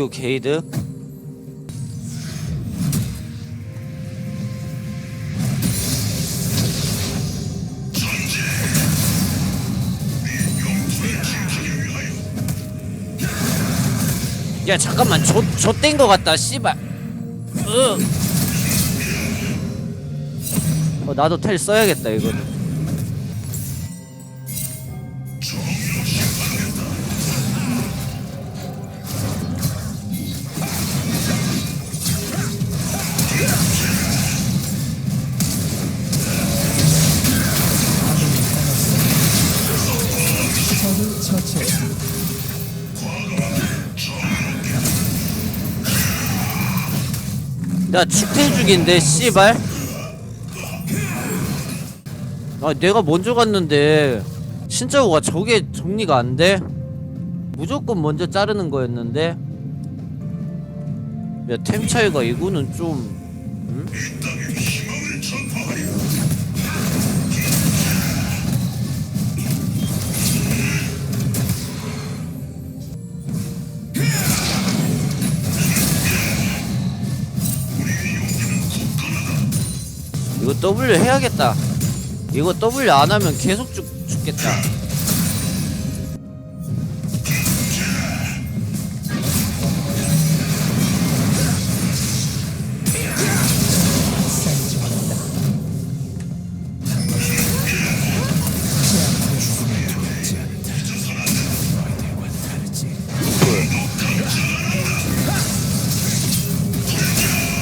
딜교 게이드. 야 잠깐만. 좆 좆된 거 같다 씨발. 으. 어 나도 텔 써야겠다 이거는 적을 처치했습니다. 야 축퇴 중인데 씨발 아 내가 먼저 갔는데 신짜오가 저게 정리가 안 돼? 무조건 먼저 자르는 거였는데 야템 차이가 이거는 좀 음? W 해야겠다. 이거 W 안 하면 계속 죽, 죽겠다. 중입니다.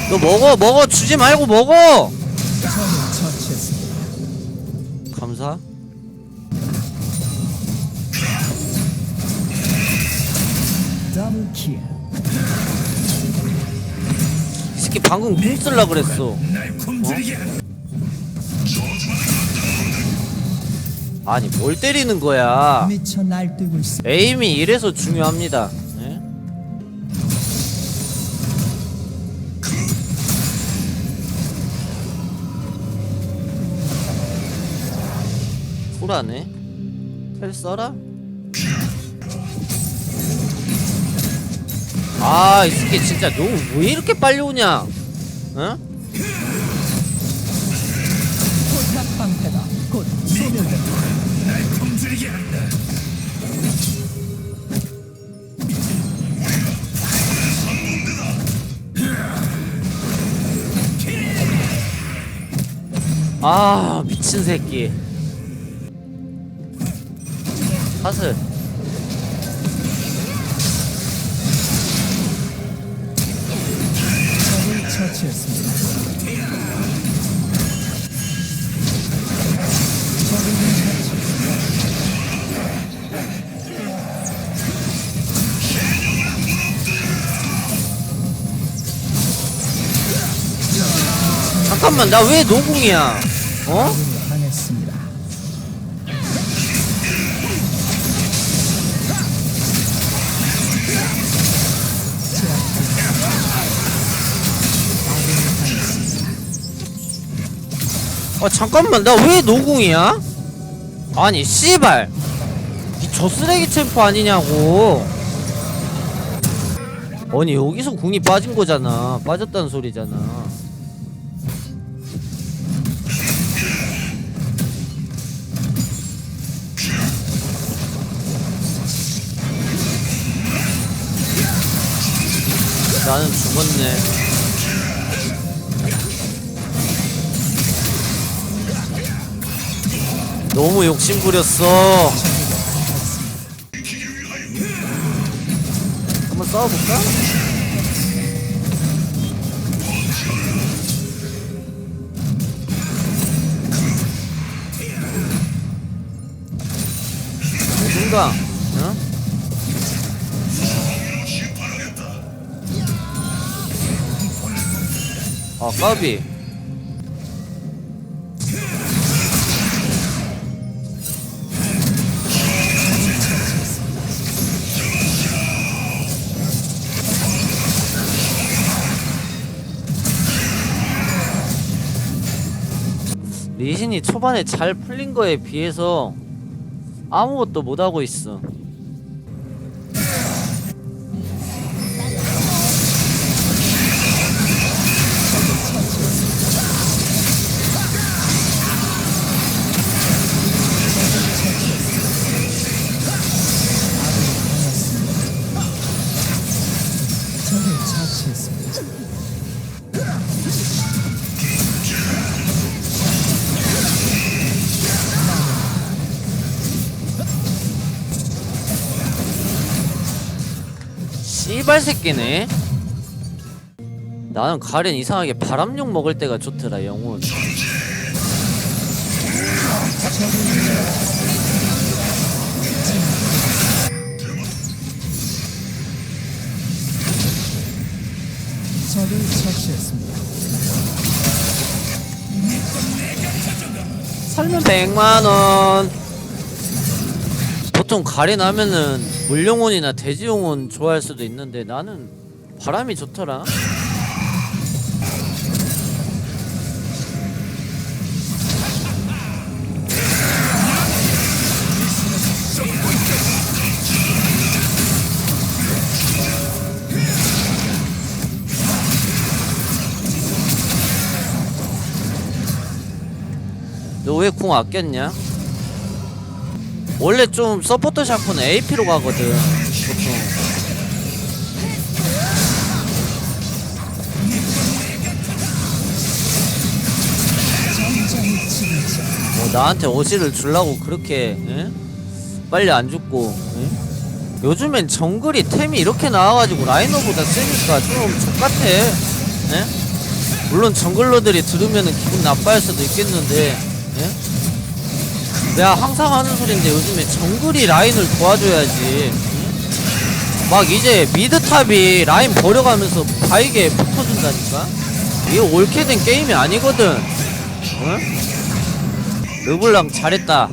너 먹어 먹어. 주지 말고 먹어 킬. 이 새끼 방금 궁 쓸라 그랬어 어? 아니 뭘 때리는 거야 미쳐 날뛰고 있습니다. 에임이 이래서 중요합니다 예? 쿨하네 텔 써라? 아, 이 새끼 진짜 너무 왜 이렇게 빨리 오냐? 어? 포탑 방패가 곧 소멸됩니다. 아, 미친 새끼. 사슬. 처치했습니다. 잠깐만, 나 왜 노궁이야? 어? 아, 잠깐만, 나 왜 노궁이야? 아니, 씨발. 이 저쓰레기 챔프 아니냐고. 아니, 여기서 궁이 빠진 거잖아. 빠졌다는 소리잖아. 나는 죽었네. 너무 욕심 부렸어. 한번 싸워볼까? 응? 아 까비 리신이 초반에 잘 풀린 거에 비해서 아무것도 못하고 있어 씨발 새끼네 나는 가렌 이상하게 바람용 먹을 때가 좋더라 영혼 적을 처치했습니다. 살면 100만원 보통 가렌 하면은 물용혼이나 돼지용혼 좋아할 수도 있는데 나는 바람이 좋더라 너왜궁 아꼈냐? 원래 좀 서포터 샤프는 AP로 가거든 보통 뭐 나한테 어시를 주려고 그렇게 예? 빨리 안 죽고 예? 요즘엔 정글이 템이 이렇게 나와가지고 라이너보다 세니까 좀 족같아 예? 물론 정글러들이 들으면은 기분 나빠할 수도 있겠는데 예? 내가 항상 하는 소린데 요즘에 정글이 라인을 도와줘야지 예? 막 이제 미드탑이 라인 버려가면서 바이게 붙어준다니까 이게 옳게 된 게임이 아니거든 응? 르블랑 잘했다.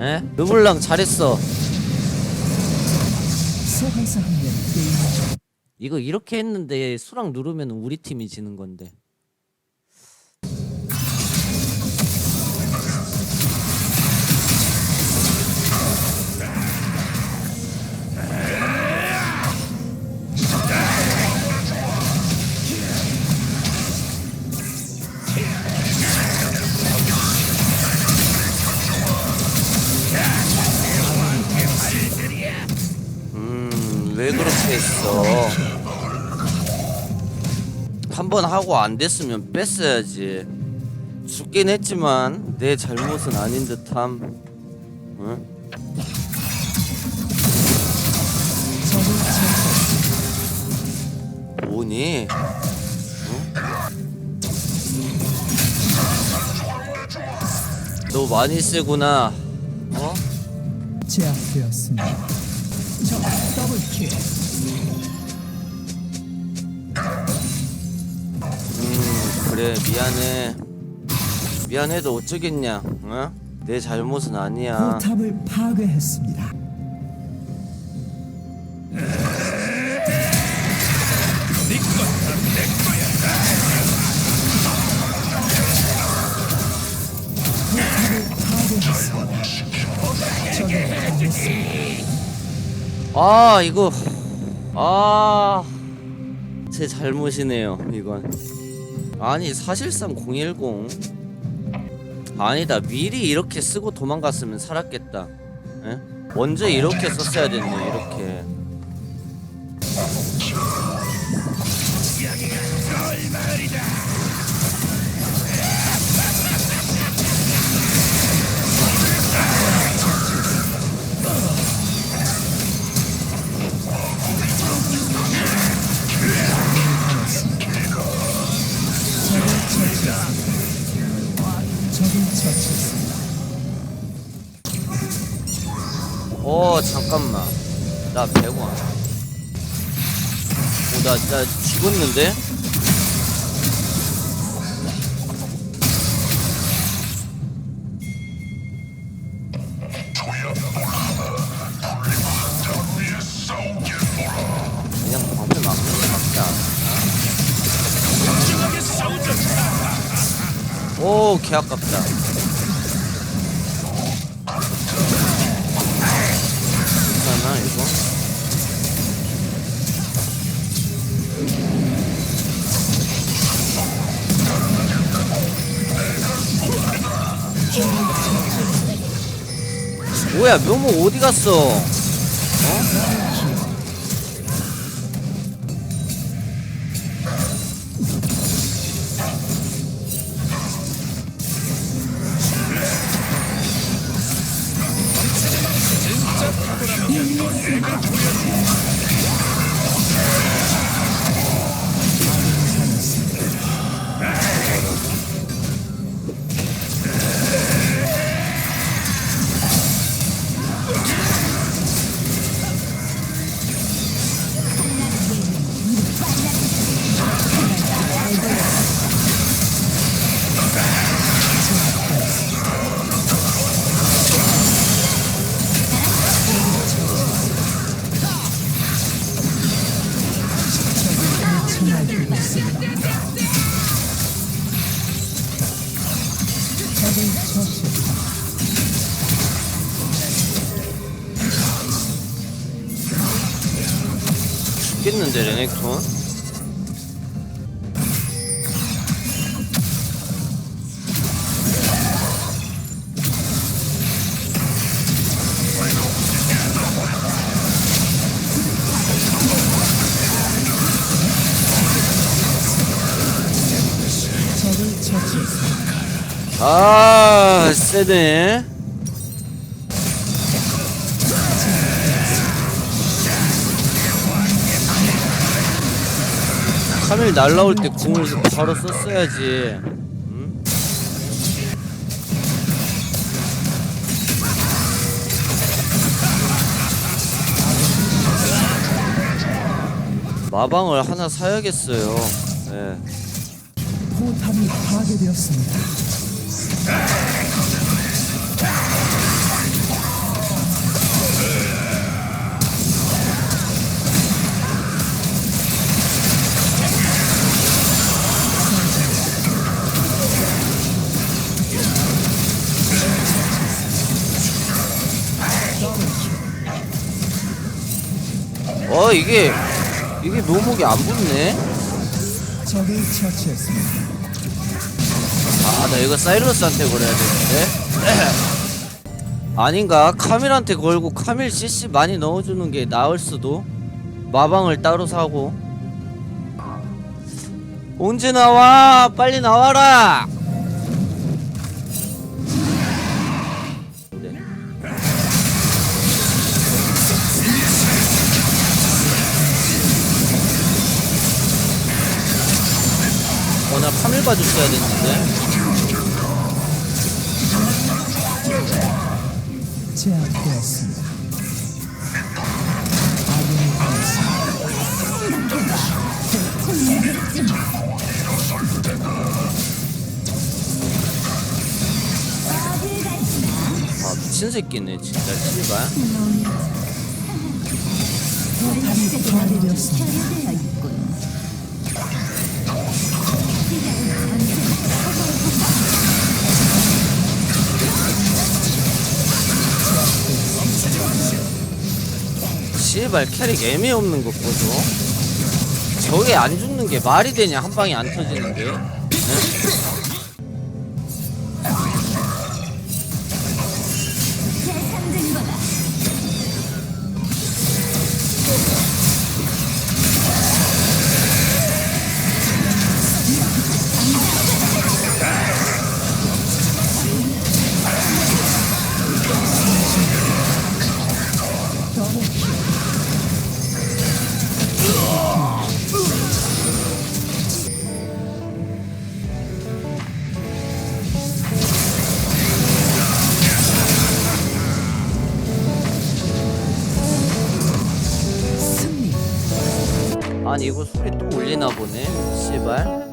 에? 르블랑 잘했어. 이거 이렇게 했는데 수락 누르면 우리 팀이 지는 건데. 왜 그렇게 했어? 한 번 하고 안 됐으면 뺐어야지. 죽긴 했지만 내 잘못은 아닌 듯함. 응? 뭐니? 응? 너 많이 세구나. 어? 제압되었습니다. 음, 그래 미안해. 미안해도 어쩌겠냐? 어? 내 잘못은 아니야. 포탑을 파괴했습니다. 포탑을 파괴했습니다. 아 이거. 아 제 잘못이네요 이건. 아니 사실상 010 아니다 미리 이렇게 쓰고 도망갔으면 살았겠다. 에? 먼저 이렇게 썼어야 됐네 이렇게 죽었는데? 그냥 방패 막는 게 않나? 오, 개 아깝다. 뭐야, 묘목 어디 갔어? 적을 처치했다. 죽겠는데 레넥톤? 아 세네 카밀 날라올 때 궁을 바로 썼어야지 응? 마방을 하나 사야겠어요 예. 포탑이 파괴되었습니다. 어 이게 이게 묘목이 안 붙네 적을 처치했습니다. 아나 이거 사이러스한테 걸어야 되는데. 아닌가? 카밀한테 걸고 카밀 CC 많이 넣어주는 게 나을 수도. 마방을 따로 사고. 언제 나와! 빨리 나와라! 네. 어나 카밀 봐줬어야 됐는데 제압되었습니다. 아 미친 새끼네 진짜 씨발 파괴되었습니다. 씨발 캐릭 애매 없는 것 보소. 저게 안 죽는 게 말이 되냐? 한 방에 안 터지는 게 응? 아니 이거 소리 또 울리나 보네. 씨발